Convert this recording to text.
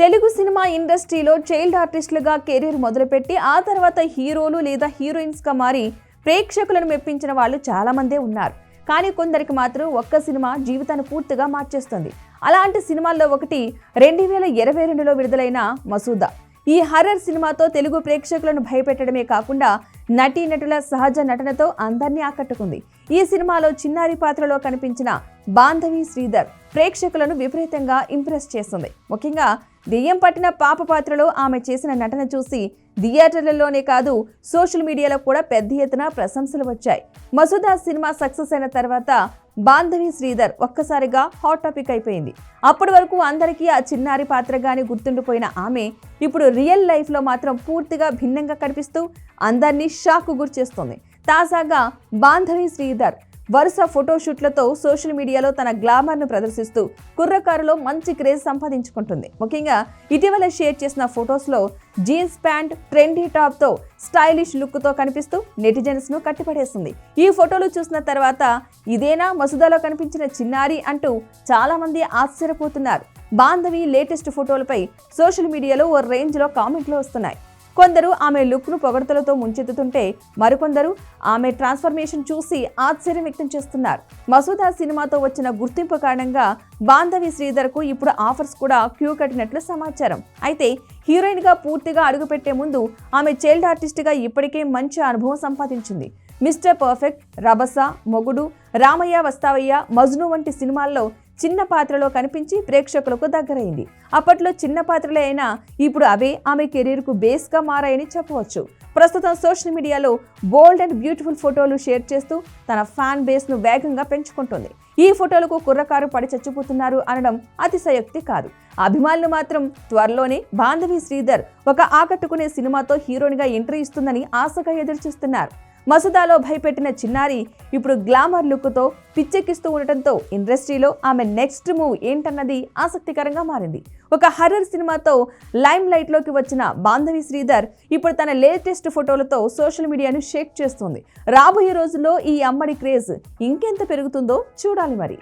Telugu cinema ఇండస్ట్రీలో child ఆర్టిస్టులుగా career మొదలుపెట్టి ఆ తర్వాత హీరోలు లేదా హీరోయిన్స్గా మారి ప్రేక్షకులను మెప్పించిన వాళ్ళు చాలామందే ఉన్నారు. కానీ కొందరికి మాత్రం ఒక్క సినిమా జీవితాన్ని పూర్తిగా మార్చేస్తుంది. అలాంటి సినిమాల్లో ఒకటి రెండు వేల ఇరవై రెండులో విడుదలైన మసూదా. ఈ హర్రర్ సినిమాతో తెలుగు ప్రేక్షకులను భయపెట్టడమే కాకుండా నటీనటుల సహజ నటనతో అందరినీ ఆకట్టుకుంది. ఈ సినిమాలో చిన్నారి పాత్రలో కనిపించిన బాంధవి శ్రీధర్ ప్రేక్షకులను విపరీతంగా ఇంప్రెస్ చేస్తుంది. ముఖ్యంగా దెయ్యం పట్టిన పాప పాత్రలో ఆమె చేసిన నటన చూసి థియేటర్లలోనే కాదు సోషల్ మీడియాలో కూడా పెద్ద ఎత్తున ప్రశంసలు వచ్చాయి. మసూదా సినిమా సక్సెస్ అయిన తర్వాత బాంధవి శ్రీధర్ ఒక్కసారిగా హాట్ టాపిక్ అయిపోయింది. అప్పటి వరకు అందరికీ ఆ చిన్నారి పాత్రగానే గుర్తుండిపోయిన ఆమె ఇప్పుడు రియల్ లైఫ్లో మాత్రం పూర్తిగా భిన్నంగా కనిపిస్తూ అందరినీ షాక్ గురిచేస్తుంది. తాజాగా బాంధవి శ్రీధర్ వరుస ఫోటోషూట్లతో సోషల్ మీడియాలో తన గ్లామర్ను ప్రదర్శిస్తూ కుర్రకారులో మంచి క్రేజ్ సంపాదించుకుంటుంది. ముఖ్యంగా ఇటీవల షేర్ చేసిన ఫొటోస్లో జీన్స్ ప్యాంట్ ట్రెండీ టాప్తో స్టైలిష్ లుక్తో కనిపిస్తూ నెటిజన్స్ను కట్టిపడేస్తుంది ఈ ఫోటోలు చూసిన తర్వాత ఇదేనా మసూదాలో కనిపించిన చిన్నారి అంటూ చాలామంది ఆశ్చర్యపోతున్నారు. బాంధవి లేటెస్ట్ ఫోటోలపై సోషల్ మీడియాలో ఓ రేంజ్లో కామెంట్లు వస్తున్నాయి. కొందరు ఆమె లుక్ను పొగడతలతో ముంచెత్తుతుంటే మరికొందరు ఆమె ట్రాన్స్ఫర్మేషన్ చూసి ఆశ్చర్యం వ్యక్తం చేస్తున్నారు. మసూదా సినిమాతో వచ్చిన గుర్తింపు కారణంగా బాంధవి శ్రీధర్కు ఇప్పుడు ఆఫర్స్ కూడా క్యూ కట్టినట్లు సమాచారం. అయితే హీరోయిన్గా పూర్తిగా అడుగుపెట్టే ముందు ఆమె చైల్డ్ ఆర్టిస్ట్గా ఇప్పటికే మంచి అనుభవం సంపాదించింది. మిస్టర్ పర్ఫెక్ట్ రభస మొగుడు రామయ్య వస్తావయ్య మజ్ను వంటి సినిమాల్లో చిన్న పాత్రలో కనిపించి ప్రేక్షకులకు దగ్గరైంది. అప్పట్లో చిన్న పాత్రలే అయినా ఇప్పుడు అవే ఆమె కెరీర్కు బేస్గా మారాయని చెప్పవచ్చు. ప్రస్తుతం సోషల్ మీడియాలో బోల్డ్ అండ్ బ్యూటిఫుల్ ఫోటోలు షేర్ చేస్తూ తన ఫ్యాన్ బేస్ను వేగంగా పెంచుకుంటుంది. ఈ ఫోటోలకు కుర్రకారు పడి చచ్చిపోతున్నారు అనడం అతిశయోక్తి కాదు. అభిమానులు మాత్రం త్వరలోనే బాంధవి శ్రీధర్ ఒక ఆకట్టుకునే సినిమాతో హీరోయిన్గా ఎంట్రీ ఇస్తుందని ఆశగా ఎదురుచూస్తున్నారు. మసదాలో భయపెట్టిన చిన్నారి ఇప్పుడు గ్లామర్ లుక్తో పిచ్చెక్కిస్తూ ఉండటంతో ఇండస్ట్రీలో ఆమె నెక్స్ట్ మూవ్ ఏంటన్నది ఆసక్తికరంగా మారింది. ఒక హర్రర్ సినిమాతో లైమ్ లైట్లోకి వచ్చిన బాంధవి శ్రీధర్ ఇప్పుడు తన లేటెస్ట్ ఫోటోలతో సోషల్ మీడియాను షేక్ చేస్తుంది. రాబోయే రోజుల్లో ఈ అమ్మడి క్రేజ్ ఇంకెంత పెరుగుతుందో చూడాలి మరి.